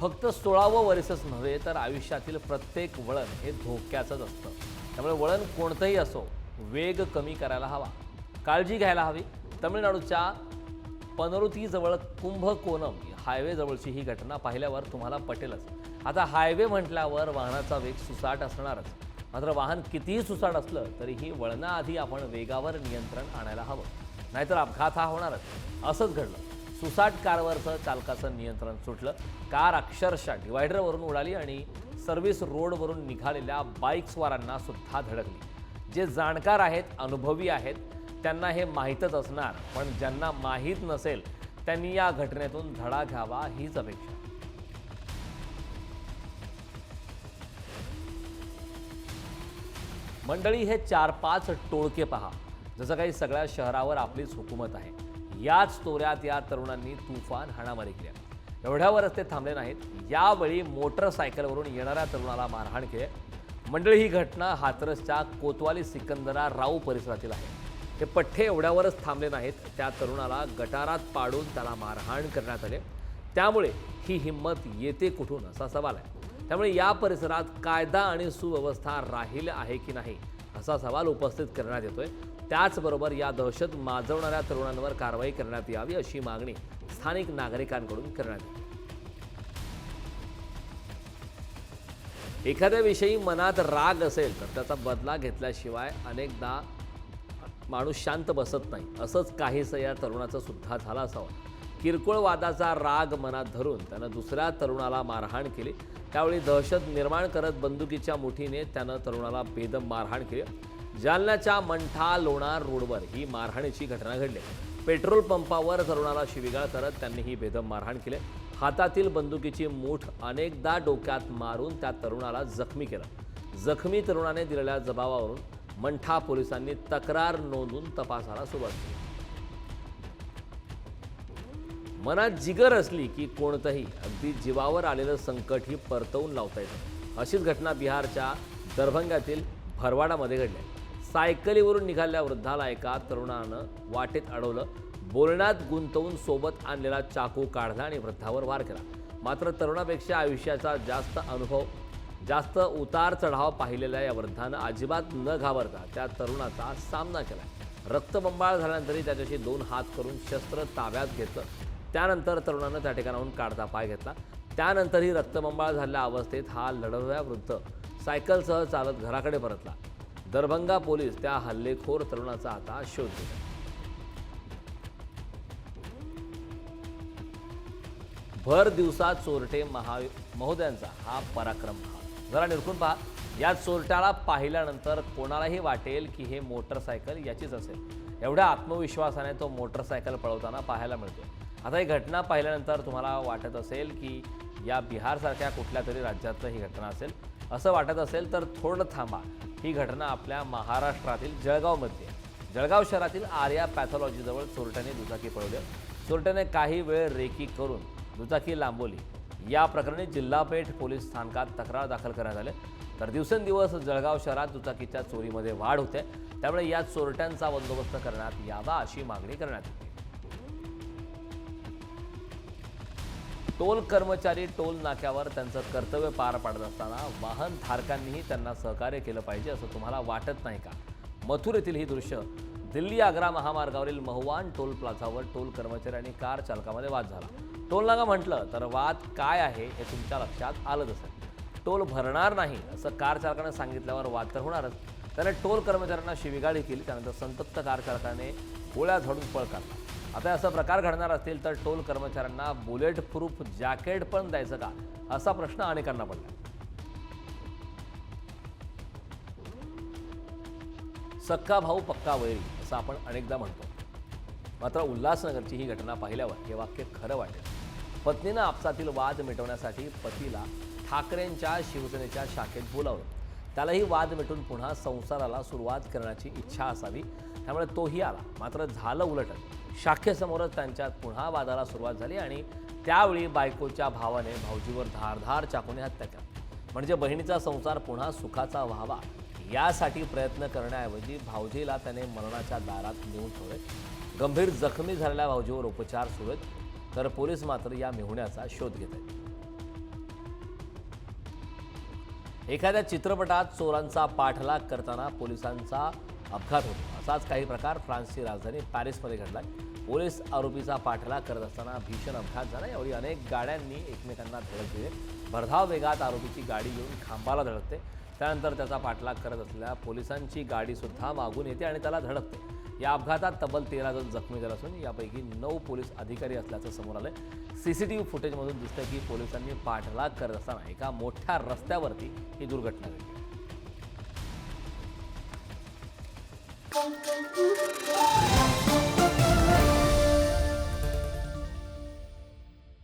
फक्त सोळावं वर्षच नव्हे तर आयुष्यातील प्रत्येक वळण हे धोक्याचंच असतं. त्यामुळे वळण कोणतंही असो वेग कमी करायला हवा. काळजी घ्यायला हवी. तमिळनाडूच्या पनरुतीजवळ कुंभकोणम हायवेजवळची ही घटना पाहिल्यावर तुम्हाला पटेलच. आता हायवे म्हटल्यावर वाहनाचा वेग सुसाट असणारच. मात्र वाहन कितीही सुसाट असलं तरीही वळणाआधी आपण वेगावर नियंत्रण आणायला हवं. नाहीतर अपघात हा होणारच. असंच घडलं. सुसाट कारवरचं चालकाचं नियंत्रण सुटलं. कार अक्षरशः डिवायडरवरून उडाली आणि सर्व्हिस रोडवरून निघालेल्या बाईक्सवारांना सुद्धा धडकली. जे जाणकार आहेत अनुभवी आहेत त्यांना हे माहीतच असणार. पण ज्यांना माहीत नसेल त्यांनी या घटनेतून धडा घ्यावा हीच अपेक्षा. मंडळी हे चार पाच टोळके पहा. जसं काही सगळ्या शहरावर आपलीच हुकूमत आहे. याच तोऱ्यात या तरुणांनी तुफान हाणामारी केली आहे. एवढ्यावरच ते थांबले नाहीत. यावेळी मोटरसायकलवरून येणाऱ्या तरुणाला मारहाण केली मंडळी ही घटना हाथरसच्या कोतवाली सिकंदरा राऊ परिसरातील आहे. हे पठ्ठे एवढ्यावरच थांबले नाहीत. त्या तरुणाला गटारात पाडून त्याला मारहाण करण्यात आले. त्यामुळे ही हिंमत येते कुठून असा सवाल आहे. त्यामुळे या परिसरात कायदा आणि सुव्यवस्था राहील आहे की नाही असा सवाल उपस्थित करण्यात येतोय. त्याचबरोबर या दहशत माजवणाऱ्या तरुणांवर कारवाई करण्यात यावी अशी मागणी स्थानिक नागरिकांकडून करण्यात येते एखाद्याविषयी मनात राग असेल तर त्याचा बदला घेतल्याशिवाय अनेकदा माणूस शांत बसत नाही. असंच काहीसं या तरुणाचं सुद्धा झालं असावं. किरकोळ वादाचा राग मनात धरून त्यानं दुसऱ्या तरुणाला मारहाण केली. त्यावेळी दहशत निर्माण करत बंदुकीच्या मुठीने त्यानं तरुणाला बेदम मारहाण केली. जालन्याच्या मंठा लोणार रोडवर ही मारहाणीची घटना घडली. पेट्रोल पंपावर तरुणाला शिविगाळ करत त्यांनी ही बेदम मारहाण केली. हातातील बंदुकीची मूठ अनेकदा डोक्यात मारून त्या तरुणाला जखमी केलं. जखमी तरुणाने दिलेल्या जबाबावरून मंठा पोलिसांनी तक्रार नोंदून तपासाला सुरुवात केली. मनात जिगर असली की कोणतंही अगदी जीवावर आलेलं संकट ही परतवून लावता येतं. अशीच घटना बिहारच्या दरभंगातील भरवाडामध्ये घडली आहे. सायकलीवरून निघालेल्या वृद्धाला एका तरुणानं वाटेत अडवलं. बोलण्यात गुंतवून सोबत आणलेला चाकू काढला आणि वृद्धावर वार केला. मात्र तरुणापेक्षा आयुष्याचा जास्त अनुभव जास्त उतार चढाव पाहिलेल्या या वृद्धानं अजिबात न घाबरता त्या तरुणाचा सामना केला. रक्तबंबाळ झाल्यानंतरही त्याच्याशी दोन हात करून शस्त्र ताब्यात घेतलं. त्यानंतर तरुणानं त्या ठिकाणाहून काढता पाय घेतला. त्यानंतरही रक्तबंबाळ झालेल्या अवस्थेत हा लढवया वृद्ध सायकलसह चालत घराकडे परतला. दरभंगा पोलीस त्या हल्लेखोर तरुणाचा आता शोध घेत आहेत. भर दिवसात चोरटे महा महोदयांचा हा पराक्रम जरा निरखून पहा. या चोरट्याला पाहिल्यानंतर कोणालाही वाटेल की हे मोटरसायकल याचीच असेल. एवढ्या आत्मविश्वासाने तो मोटरसायकल पळवताना पाहायला मिळतो आता ही घटना पाहिल्यानंतर तुम्हाला वाटत असेल की या बिहारसारख्या कुठल्या तरी राज्यातलं ही घटना असेल. असं वाटत असेल तर थोडं थांबा. ही घटना आपल्या महाराष्ट्रातील जळगावमध्ये आहे. जळगाव शहरातील आर्या पॅथॉलॉजीजवळ चोरट्याने दुचाकी पळवली चोरट्याने काही वेळ रेकी करून दुचाकी लांबवली. या प्रकरणी जिल्हापेठ पोलीस स्थानकात तक्रार दाखल करण्यात आले. तर दिवसेंदिवस जळगाव शहरात दुचाकीच्या चोरीमध्ये वाढ होते. त्यामुळे या चोरट्यांचा बंदोबस्त करण्यात यावा अशी मागणी करण्यात आली. टोल कर्मचारी टोल नाक्यावर त्यांचं कर्तव्य पार पाडत असताना वाहन धारकांनीही त्यांना सहकार्य केलं पाहिजे असं तुम्हाला वाटत नाही का? मथुरेतील ही दृश्य दिल्ली आग्रा महामार्गावरील महुवान टोल प्लाझावर टोल कर्मचारी आणि कार चालकामध्ये वाद झाला. टोल नाका म्हटलं तर वाद काय आहे हे तुमच्या लक्षात आलंच असेल. टोल भरणार नाही असं कार चालकानं सांगितल्यावर वाद तर होणारच. त्याने टोल कर्मचाऱ्यांना शिविगाळी केली त्यानंतर संतप्त कार चालकाने गोळ्या झाडून पळ काढला. आता असा प्रकार घडणार असतील तर टोल कर्मचाऱ्यांना बुलेट प्रूफ जॅकेट पण द्यायचं का? असा प्रश्न अनेकांना पडला. सक्का भाऊ पक्का वैरी असं आपण अनेकदा म्हणतो. मात्र उल्हासनगरची ही घटना पाहिल्यावर हे वाक्य खरं वाटेल. पत्नीनं आपसातील वाद मिटवण्यासाठी पतीला ठाकरेंच्या शिवसेनेच्या शाखेत बोलावलं. त्यालाही वाद मिटून पुन्हा संसाराला सुरुवात करण्याची इच्छा असावी. त्यामुळे तोही आला. मात्र झालं उलट शाखेसमोरच त्यांच्यात पुन्हा वादाला सुरुवात झाली आणि त्यावेळी बायकोच्या भावाने भाऊजीवर धारधार चाकूने हत्या केली. म्हणजे बहिणीचा संसार पुन्हा सुखाचा व्हावा यासाठी प्रयत्न करण्याऐवजी भाऊजीला त्याने मरणाच्या दारात नेऊन ठेवले. गंभीर जखमी झालेल्या भाऊजीवर उपचार सुरू आहेत तर पोलीस मात्र या मिहुण्याचा शोध घेत आहेत. एखाद्या चित्रपटात चोरांचा पाठलाग करताना पोलिसांचा अपघात होतो. असाच काही प्रकार फ्रान्सची राजधानी पॅरिसमध्ये घडला. पोलीस आरोपीचा पाठलाग करत असताना भीषण अपघात झाला. यावेळी अनेक गाड्यांनी एकमेकांना धडक दिले. भरधाव वेगात आरोपीची गाडी येऊन खांबाला धडकते. त्यानंतर त्याचा पाठलाग करत असलेल्या पोलिसांची गाडीसुद्धा मागून येते आणि त्याला धडकते. या अपघातात तब्बल तेरा जण जखमी झाले असून यापैकी नऊ पोलीस अधिकारी असल्याचं समोर आलं सी सी टी व्ही फुटेजमधून दिसतं की पोलिसांनी पाठलाग करत असताना एका मोठ्या रस्त्यावरती ही दुर्घटना घडली. canto. Oh!